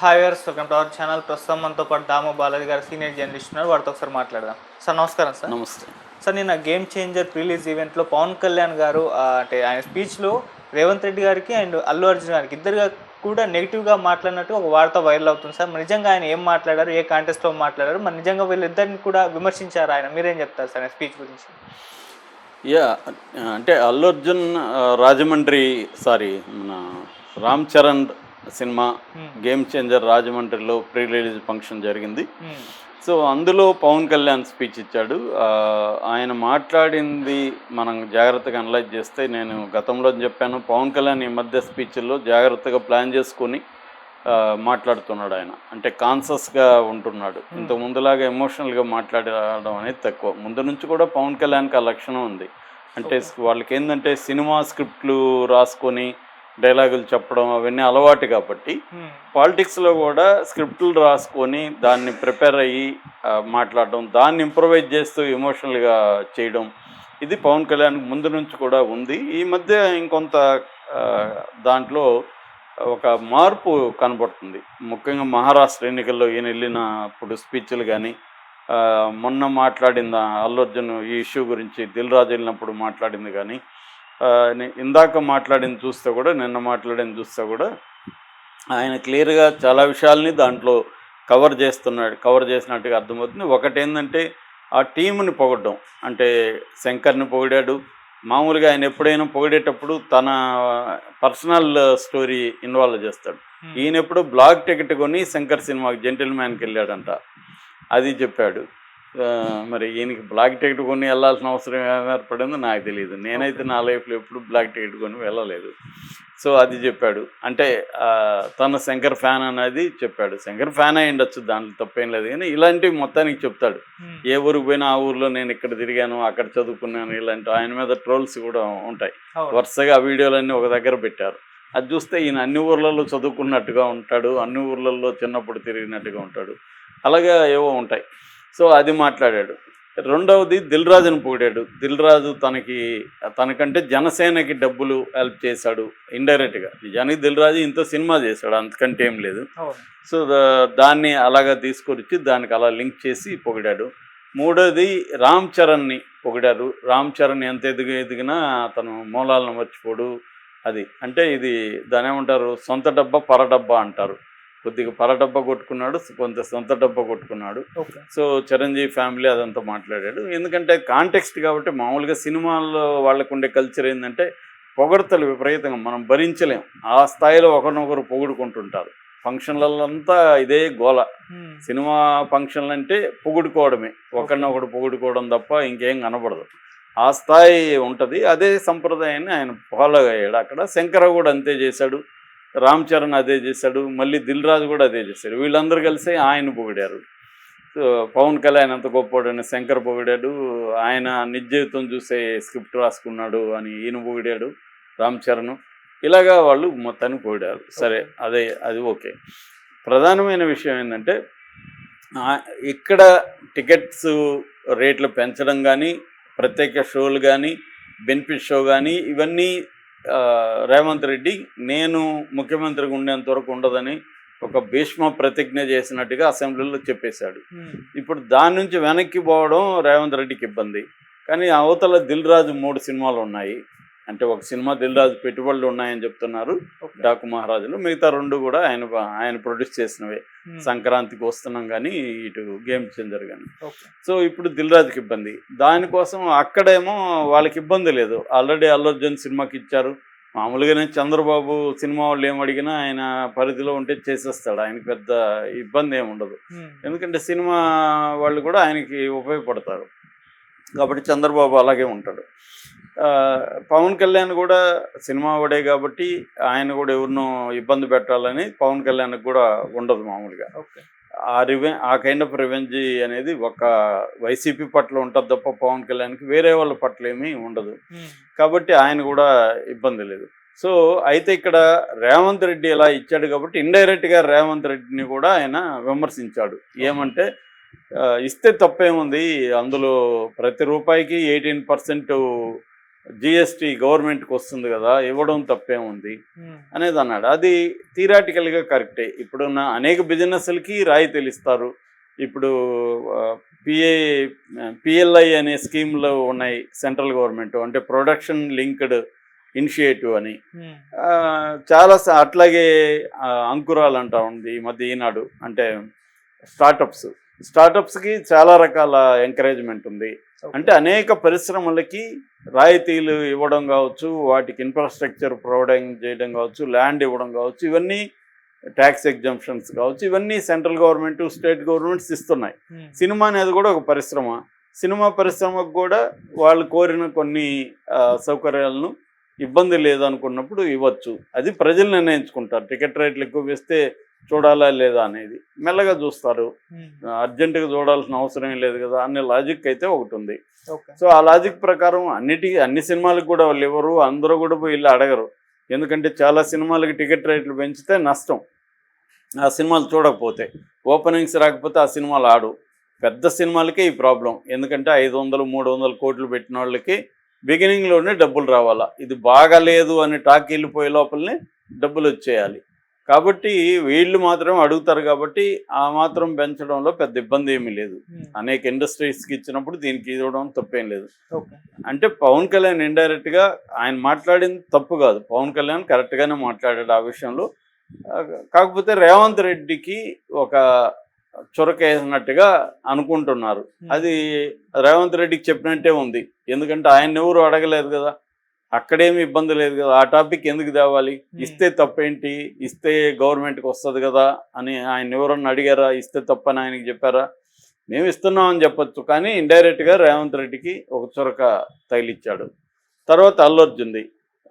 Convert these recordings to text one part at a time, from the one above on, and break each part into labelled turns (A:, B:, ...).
A: Hi గారు welcome to our channel ప్రస్తుతం మనతో పాటు దాము బాలాజీ గారు సీనియర్ జర్నలిస్ట్ ఉన్నారు. వారితో ఒకసారి మాట్లాడదాం. సార్ నమస్కారం సార్.
B: నమస్తే.
A: సార్ నిన్న గేమ్ చేంజర్ రిలీజ్ ఈవెంట్లో పవన్ కళ్యాణ్ గారు అంటే ఆయన స్పీచ్లో రేవంత్ రెడ్డి గారికి అండ్ అల్లు అర్జున్ గారికి ఇద్దరుగా కూడా నెగిటివ్గా మాట్లాడినట్టు ఒక వార్త వైరల్ అవుతుంది సార్. మరి నిజంగా ఆయన ఏం మాట్లాడారు? ఏ కాంటెస్ట్లో మాట్లాడారు? మరి నిజంగా వీళ్ళిద్దరిని కూడా విమర్శించారు ఆయన? మీరేం చెప్తారు సార్ ఆయన స్పీచ్ గురించి?
B: యా అంటే అల్లు అర్జున్ రాజమండ్రి సారీ మన Ram Charan cinema game changer రాజమండ్రిలో ప్రీ రిలీజ్ ఫంక్షన్ జరిగింది.
A: Hmm.
B: సో అందులో పవన్ కళ్యాణ్ స్పీచ్ ఇచ్చాడు. ఆయన మాట్లాడింది మనం జాగ్రత్తగా అనలైజ్ చేస్తే నేను గతంలో చెప్పాను పవన్ కళ్యాణ్ ఈ మధ్య స్పీచ్ల్లో జాగ్రత్తగా ప్లాన్ చేసుకొని మాట్లాడుతున్నాడు ఆయన. అంటే కాన్సస్గా ఉంటున్నాడు. ఇంత ముందులాగా ఎమోషనల్గా మాట్లాడడం అనేది తక్కువ. ముందు నుంచి కూడా పవన్ కళ్యాణ్కి ఆ లక్షణం ఉంది. అంటే వాళ్ళకి ఏంటంటే సినిమా స్క్రిప్ట్లు రాసుకొని డైలాగులు చెప్పడం అవన్నీ అలవాటు కాబట్టి. పాలిటిక్స్లో కూడా స్క్రిప్ట్లు రాసుకొని దాన్ని ప్రిపేర్ అయ్యి మాట్లాడడం దాన్ని ఇంప్రవైజ్ చేస్తూ ఎమోషనల్గా చేయడం ఇది పవన్ కళ్యాణ్ ముందు నుంచి కూడా ఉంది ఈ మధ్య ఇంకొంత దాంట్లో ఒక మార్పు కనబడుతుంది ముఖ్యంగా మహారాష్ట్ర ఎన్నికల్లో ఈయన వెళ్ళినప్పుడు స్పీచ్లు కానీ మొన్న మాట్లాడిన అల్లు అర్జున్ ఈ ఇష్యూ గురించి దిల్ రాజు వెళ్ళినప్పుడు మాట్లాడింది కానీ ఇందాక మాట్లాడింది చూస్తే కూడా నిన్న మాట్లాడింది చూస్తే కూడా ఆయన క్లియర్గా చాలా విషయాల్ని దాంట్లో కవర్ చేస్తున్నాడు కవర్ చేసినట్టుగా అర్థమవుతుంది. ఒకటి ఏంటంటే ఆ టీంని పొగడ్డం. అంటే శంకర్ని పొగిడాడు. మామూలుగా ఆయన ఎప్పుడైనా పొగిడేటప్పుడు తన పర్సనల్ స్టోరీ ఇన్వాల్వ్ చేస్తాడు. ఈయన ఎప్పుడు బ్లాక్ టికెట్ కొని శంకర్ సినిమాకి జెంటిల్ మ్యాన్కి వెళ్ళాడంట. అది చెప్పాడు. మరి ఈయనకి బ్లాక్ టికెట్ కొని వెళ్ళాల్సిన అవసరం ఏర్పడిందో నాకు తెలియదు నేనైతే నా లైఫ్లో ఎప్పుడు బ్లాక్ టికెట్ కొని వెళ్ళలేదు. సో అది చెప్పాడు. అంటే తన శంకర్ ఫ్యాన్ అనేది చెప్పాడు. శంకర్ ఫ్యాన్ అయి ఉండొచ్చు దాంట్లో తప్పేం లేదు. కానీ ఇలాంటివి మొత్తానికి చెప్తాడు. ఏ ఊరికి పోయినా ఆ ఊర్లో నేను ఇక్కడ తిరిగాను అక్కడ చదువుకున్నాను ఇలాంటి ఆయన మీద ట్రోల్స్ కూడా ఉంటాయి. వరుసగా ఆ వీడియోలన్నీ ఒక దగ్గర పెట్టారు. అది చూస్తే ఈయన అన్ని ఊర్లలో చదువుకున్నట్టుగా ఉంటాడు అన్ని ఊర్లలో చిన్నప్పుడు తిరిగినట్టుగా ఉంటాడు. అలాగే ఏవో ఉంటాయి. సో అది మాట్లాడాడు. రెండవది దిల్ రాజును పొగిడాడు. దిల్ రాజు తనకి తనకంటే జనసేనకి డబ్బులు హెల్ప్ చేశాడు ఇండైరెక్ట్గా. నిజానికి దిల్ రాజు ఇంత సినిమా చేశాడు అంతకంటే ఏం లేదు. సో దాన్ని అలాగా తీసుకొచ్చి దానికి అలా లింక్ చేసి పొగిడాడు. మూడోది రామ్ చరణ్ని పొగిడారు. రామ్ చరణ్ ఎంత ఎదిగి ఎదిగినా అతను మూలాలను మర్చిపోడు. అది అంటే ఇది దాని ఏమంటారు? సొంత డబ్బా పర డబ్బా అంటారు. కొద్దిగా పర డబ్బా కొట్టుకున్నాడు కొంత సొంత డబ్బా కొట్టుకున్నాడు. సో చిరంజీవి ఫ్యామిలీ అదంతా మాట్లాడాడు. ఎందుకంటే కాంటెక్స్ట్ కాబట్టి మామూలుగా సినిమాల్లో వాళ్ళకు ఉండే కల్చర్ పొగడతలు విపరీతంగా మనం భరించలేం. ఆ స్థాయిలో ఒకరినొకరు పొగుడుకుంటుంటారు. ఫంక్షన్లలో అంతా ఇదే గోల. సినిమా ఫంక్షన్లు అంటే పొగుడుకోవడమే. ఒకరినొకడు పొగుడుకోవడం తప్ప ఇంకేం కనబడదు. ఆ స్థాయి ఉంటుంది. అదే సంప్రదాయాన్ని ఆయన ఫాలో అయ్యాడు. అక్కడ శంకర కూడా అంతే చేశాడు. రామ్ చరణ్ అదే చేశాడు మళ్ళీ దిల్ రాజు కూడా అదే చేశాడు. వీళ్ళందరూ కలిసి ఆయన పొగిడారు. సో పవన్ కళ్యాణ్ అంత గొప్పవాడని శంకర్ పొగిడాడు ఆయన నిజజీవితం చూసే స్క్రిప్ట్ రాసుకున్నాడు అని ఈయన పొగిడాడు రామ్ చరణ్. ఇలాగా వాళ్ళు మొత్తాన్ని పొగిడారు. సరే అదే అది ఓకే. ప్రధానమైన విషయం ఏంటంటే ఇక్కడ టికెట్స్ రేట్లు పెంచడం కానీ ప్రత్యేక షోలు కానీ బెనిఫిట్ షో కానీ ఇవన్నీ రేవంత్ రెడ్డి నేను ముఖ్యమంత్రిగా ఉండేంత వరకు ఉండదని ఒక భీష్మ ప్రతిజ్ఞ చేసినట్టుగా అసెంబ్లీలో చెప్పేశాడు.
A: Hmm.
B: ఇప్పుడు దాని నుంచి వెనక్కి పోవడం రేవంత్ రెడ్డికి ఇబ్బంది. కానీ అవతల దిల్ రాజు మూడు సినిమాలు ఉన్నాయి. అంటే ఒక సినిమా దిల్ రాజు పెట్టుబడులు ఉన్నాయని చెప్తున్నారు. డాకు మహారాజులు. మిగతా రెండు కూడా ఆయన ఆయన ప్రొడ్యూస్ చేసినవే. సంక్రాంతికి వస్తున్నాం కానీ ఇటు గేమ్ చేంజర్ కానీ సో ఇప్పుడు దిల్ రాజుకి ఇబ్బంది. దానికోసం అక్కడేమో వాళ్ళకి ఇబ్బంది లేదు. ఆల్రెడీ అల్లు అర్జున్ సినిమాకి ఇచ్చారు. మామూలుగానే చంద్రబాబు సినిమా వాళ్ళు ఏం అడిగినా ఆయన పరిధిలో ఉంటే చేసేస్తాడు. ఆయనకి పెద్ద ఇబ్బంది ఏమి ఉండదు. ఎందుకంటే సినిమా వాళ్ళు కూడా ఆయనకి ఉపయోగపడతారు. కాబట్టి చంద్రబాబు అలాగే ఉంటాడు. పవన్ కళ్యాణ్ కూడా సినిమా వాడే కాబట్టి ఆయన కూడా ఎవరినో ఇబ్బంది పెట్టాలని పవన్ కళ్యాణ్కి కూడా ఉండదు మామూలుగా. ఆ రివె ఆ కైండ్ ఆఫ్ రివెంజ్ అనేది ఒక వైసీపీ పట్ల ఉంటుంది తప్ప పవన్ కళ్యాణ్కి వేరే వాళ్ళ పట్ల ఏమీ ఉండదు. కాబట్టి ఆయన కూడా ఇబ్బంది లేదు. సో అయితే ఇక్కడ రేవంత్ రెడ్డి ఇలా ఇచ్చాడు కాబట్టి ఇండైరెక్ట్గా రేవంత్ రెడ్డిని కూడా ఆయన విమర్శించాడు. ఏమంటే ఇస్తే తప్పేముంది అందులో ప్రతి రూపాయికి ఎయిటీన్ పర్సెంట్ జిఎస్టీ గవర్నమెంట్కి వస్తుంది కదా ఇవ్వడం తప్పేముంది
A: ఉమ్,
B: అనేది అన్నాడు అది థియరాటికల్గా కరెక్టే ఇప్పుడున్న అనేక బిజినెస్లకి రాయితీలు ఇస్తారు ఇప్పుడు పిఏ పిఎల్ఐ అనే స్కీమ్లు ఉన్నాయి సెంట్రల్ గవర్నమెంట్ అంటే ప్రొడక్షన్ లింక్డ్ ఇనిషియేటివ్ అని. ఆ, చాలా అట్లాగే అంకురాలు అంటా ఉంది ఈ మధ్య ఈనాడు. అంటే స్టార్టప్స్ స్టార్టప్స్కి చాలా రకాల ఎంకరేజ్మెంట్ ఉంది. అంటే అనేక పరిశ్రమలకి రాయితీలు ఇవ్వడం కావచ్చు వాటికి ఇన్ఫ్రాస్ట్రక్చర్ ప్రొవైడింగ్ చేయడం కావచ్చు ల్యాండ్ ఇవ్వడం కావచ్చు ఇవన్నీ ట్యాక్స్ ఎగ్జంప్షన్స్ కావచ్చు ఇవన్నీ సెంట్రల్ గవర్నమెంట్ స్టేట్ గవర్నమెంట్స్ ఇస్తున్నాయి.
A: ఉమ్,
B: సినిమా అనేది కూడా ఒక పరిశ్రమ. సినిమా పరిశ్రమకు కూడా వాళ్ళు కోరిన కొన్ని సౌకర్యాలను ఇబ్బంది లేదనుకున్నప్పుడు ఇవ్వచ్చు. అది ప్రజలు నిర్ణయించుకుంటారు. టికెట్ రేట్లు ఎక్కువ వేస్తే చూడాలా లేదా అనేది మెల్లగా చూస్తారు. అర్జెంటుగా చూడాల్సిన అవసరం లేదు కదా అనే లాజిక్ అయితే ఒకటి ఉంది. సో ఆ లాజిక్ ప్రకారం అన్నిటికీ అన్ని సినిమాలకు కూడా వాళ్ళు ఇవ్వరు అందరూ కూడా పోయి వెళ్ళి అడగరు. ఎందుకంటే చాలా సినిమాలకి టికెట్ రేట్లు పెంచితే నష్టం. ఆ సినిమాలు చూడకపోతే ఓపెనింగ్స్ రాకపోతే ఆ సినిమాలు ఆడు. పెద్ద సినిమాలకే ఈ ప్రాబ్లం. ఎందుకంటే ఐదు వందలు మూడు వందలు కోట్లు పెట్టిన వాళ్ళకి బిగినింగ్లోనే డబ్బులు రావాలా. ఇది బాగాలేదు అని టాక్ వెళ్ళిపోయే లోపలనే డబ్బులు వచ్చేయాలి. కాబట్టి వీళ్ళు మాత్రం అడుగుతారు కాబట్టి ఆ మాత్రం పెంచడంలో పెద్ద ఇబ్బంది ఏమీ లేదు.
A: ఉమ్,
B: అనేక ఇండస్ట్రీస్కి ఇచ్చినప్పుడు దీనికి ఇవ్వడం తప్పేం లేదు. అంటే పవన్ కళ్యాణ్ ఇండైరెక్ట్గా ఆయన మాట్లాడింది తప్పు కాదు. పవన్ కళ్యాణ్ కరెక్ట్ గానే మాట్లాడాడు ఆ విషయంలో. కాకపోతే రేవంత్ రెడ్డికి ఒక చొరకేసినట్టుగా అనుకుంటున్నారు. అది రేవంత్ రెడ్డికి చెప్పినట్టే ఉంది. ఎందుకంటే ఆయన ఎవరు అడగలేదు కదా. అక్కడేమి ఇబ్బంది లేదు కదా ఆ టాపిక్ ఎందుకు తేవాలి? ఇస్తే తప్పేంటి? ఇస్తే గవర్నమెంట్కి వస్తుంది కదా అని ఆయన ఎవరన్నా అడిగారా? ఇస్తే తప్పని ఆయనకి చెప్పారా? మేము ఇస్తున్నామని చెప్పొచ్చు కానీ ఇండైరెక్ట్గా రేవంత్ రెడ్డికి ఒక చొరక తగిలిచ్చాడు. తర్వాత అల్లు అర్జున్ది.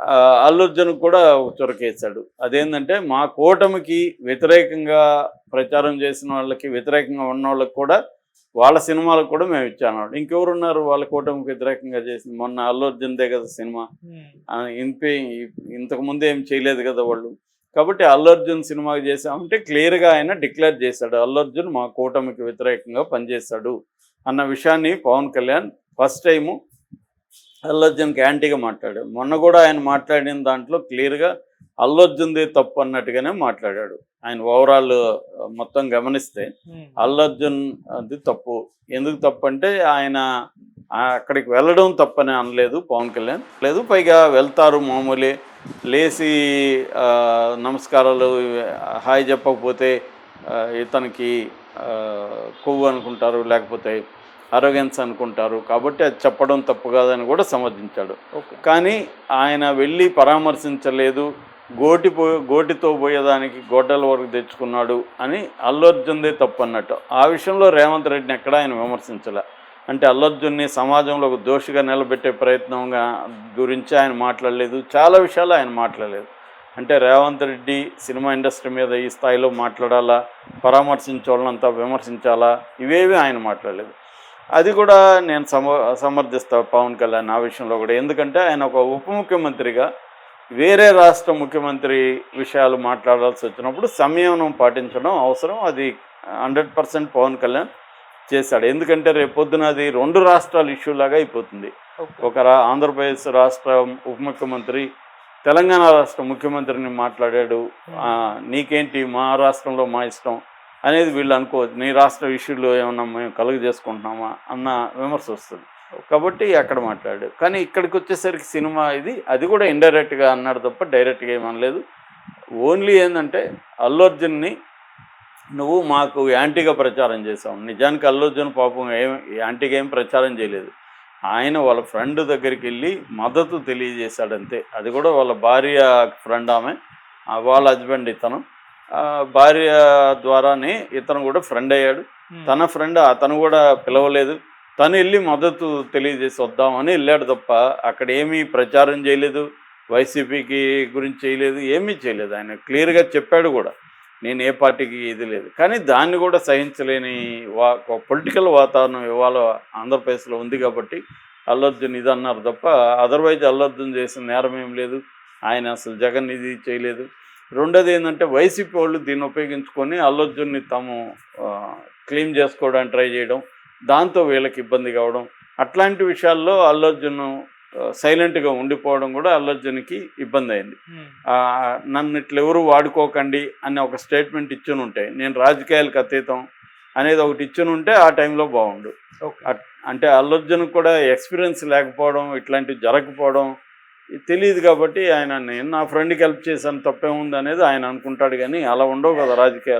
B: ఆ, అల్లు అర్జున్ కూడా ఒక చొరక వేశాడు. అదేంటంటే మా కూటమికి వ్యతిరేకంగా ప్రచారం చేసిన వాళ్ళకి వ్యతిరేకంగా ఉన్న వాళ్ళకి కూడా వాళ్ళ సినిమాలకు కూడా మేము ఇచ్చాను ఇంకెవరు ఉన్నారు వాళ్ళ కూటమికి వ్యతిరేకంగా చేసింది. మొన్న అల్లు అర్జున్దే కదా సినిమా. ఇంతే ఇంతకు ముందు ఏం చేయలేదు కదా వాళ్ళు. కాబట్టి అల్లు అర్జున్ సినిమాకి చేసామంటే క్లియర్గా ఆయన డిక్లేర్ చేశాడు. అల్లు అర్జున్ మా కూటమికి వ్యతిరేకంగా పనిచేశాడు అన్న విషయాన్ని పవన్ కళ్యాణ్ ఫస్ట్ టైము అల్లు అర్జున్కి యాంటీగా మాట్లాడాడు. మొన్న కూడా ఆయన మాట్లాడిన దాంట్లో క్లియర్గా అల్లు అర్జున్దే తప్పు అన్నట్టుగానే మాట్లాడాడు. ఆయన ఓవరాల్ మొత్తం గమనిస్తే
A: ఉమ్,
B: అల్లు అర్జున్ అది తప్పు. ఎందుకు తప్పు అంటే ఆయన అక్కడికి వెళ్ళడం తప్పని అనలేదు పవన్ కళ్యాణ్. లేదు పైగా వెళ్తారు మామూలే. లేచి నమస్కారాలు హాయ్ చెప్పకపోతే ఇతనికి కొవ్వు అనుకుంటారు లేకపోతే అరోగెన్స్ అనుకుంటారు. కాబట్టి అది చెప్పడం తప్పు కాదని కూడా సమర్థించాడు. కానీ ఆయన వెళ్ళి పరామర్శించలేదు. గోటి పో గోటితో పోయేదానికి గొడ్డల వరకు తెచ్చుకున్నాడు అని అల్లు అర్జున్దే తప్పు అన్నట్టు ఆ విషయంలో రేవంత్ రెడ్డిని ఎక్కడ ఆయన విమర్శించలే. అంటే అల్లర్జున్ని సమాజంలో ఒక దోషిగా నిలబెట్టే ప్రయత్నంగా గురించి ఆయన మాట్లాడలేదు. చాలా విషయాలు ఆయన మాట్లాడలేదు. అంటే రేవంత్ రెడ్డి సినిమా ఇండస్ట్రీ మీద ఈ స్థాయిలో మాట్లాడాలా? పరామర్శించాలంతా విమర్శించాలా? ఇవేవి ఆయన మాట్లాడలేదు. అది కూడా నేను సమ సమర్థిస్తా పవన్ కళ్యాణ్ ఆ విషయంలో కూడా. ఎందుకంటే ఆయన ఒక ఉప ముఖ్యమంత్రిగా వేరే రాష్ట్ర ముఖ్యమంత్రి విషయాలు మాట్లాడాల్సి వచ్చినప్పుడు సంయమనం పాటించడం అవసరం. అది హండ్రెడ్ పర్సెంట్ పవన్ కళ్యాణ్ చేశాడు. ఎందుకంటే రేపు పొద్దున అది రెండు రాష్ట్రాల ఇష్యూ లాగా అయిపోతుంది. ఒక ఆంధ్రప్రదేశ్ రాష్ట్ర ఉప ముఖ్యమంత్రి తెలంగాణ రాష్ట్ర ముఖ్యమంత్రిని మాట్లాడాడు. నీకేంటి మా రాష్ట్రంలో మా ఇష్టం అనేది వీళ్ళు అనుకోవచ్చు నీ రాష్ట్ర ఇష్యూలో ఏమన్నా మేము కలుగు చేసుకుంటున్నామా అన్న విమర్శ వస్తుంది. కాబట్టి అక్కడ మాట్లాడాడు. కానీ ఇక్కడికి వచ్చేసరికి సినిమా ఇది. అది కూడా ఇండైరెక్ట్గా అన్నాడు తప్ప డైరెక్ట్గా ఏమనలేదు ఓన్లీ ఏంటంటే అల్లు అర్జున్ని నువ్వు మాకు యాంటీగా ప్రచారం చేసావు నిజానికి అల్లు అర్జున్ పాపం ఏం యాంటీగా ఏం ప్రచారం చేయలేదు. ఆయన వాళ్ళ ఫ్రెండ్ దగ్గరికి వెళ్ళి మద్దతు తెలియజేశాడు అంతే అది కూడా వాళ్ళ భార్య ఫ్రెండ్ ఆమె. వాళ్ళ హస్బెండ్ ఇతను. భార్య ద్వారానే ఇతను కూడా ఫ్రెండ్ అయ్యాడు. తన ఫ్రెండ్ అతను కూడా పిలవలేదు. తను వెళ్ళి మద్దతు తెలియజేసి వద్దామని వెళ్ళాడు తప్ప అక్కడ ఏమీ ప్రచారం చేయలేదు వైసీపీకి గురించి చేయలేదు ఏమీ చేయలేదు. ఆయన క్లియర్గా చెప్పాడు కూడా నేను ఏ పార్టీకి ఇది లేదు. కానీ దాన్ని కూడా సహించలేని వా పొలిటికల్ వాతావరణం ఇవాళ ఆంధ్రప్రదేశ్లో ఉంది కాబట్టి అల్లు అర్జున్ ఇది అన్నారు తప్ప అదర్వైజ్ అల్లు అర్జున్ చేసిన నేరం ఏం లేదు. ఆయన అసలు జగన్ ఇది చేయలేదు. రెండోది ఏంటంటే వైసీపీ వాళ్ళు దీన్ని ఉపయోగించుకొని అల్లర్జున్ని తాము క్లీమ్ చేసుకోవడానికి ట్రై చేయడం దాంతో వీళ్ళకి ఇబ్బంది కావడం అట్లాంటి విషయాల్లో అల్లు అర్జున్ సైలెంట్గా ఉండిపోవడం కూడా అల్లర్జున్కి ఇబ్బంది అయింది. నన్ను ఇట్లా ఎవరు వాడుకోకండి అని ఒక స్టేట్మెంట్ ఇచ్చుని ఉంటే నేను రాజకీయాలకు అతీతం అనేది ఒకటి ఇచ్చుని ఉంటే ఆ టైంలో బాగుండు. అట్- అల్లర్జున్ కూడా ఎక్స్పీరియన్స్ లేకపోవడం ఇట్లాంటివి జరగకపోవడం తెలియదు కాబట్టి ఆయన నేను నా ఫ్రెండ్కి హెల్ప్ చేశాను తప్పేముంది అనేది ఆయన అనుకుంటాడు కానీ అలా ఉండవు కదా రాజకీయాలు.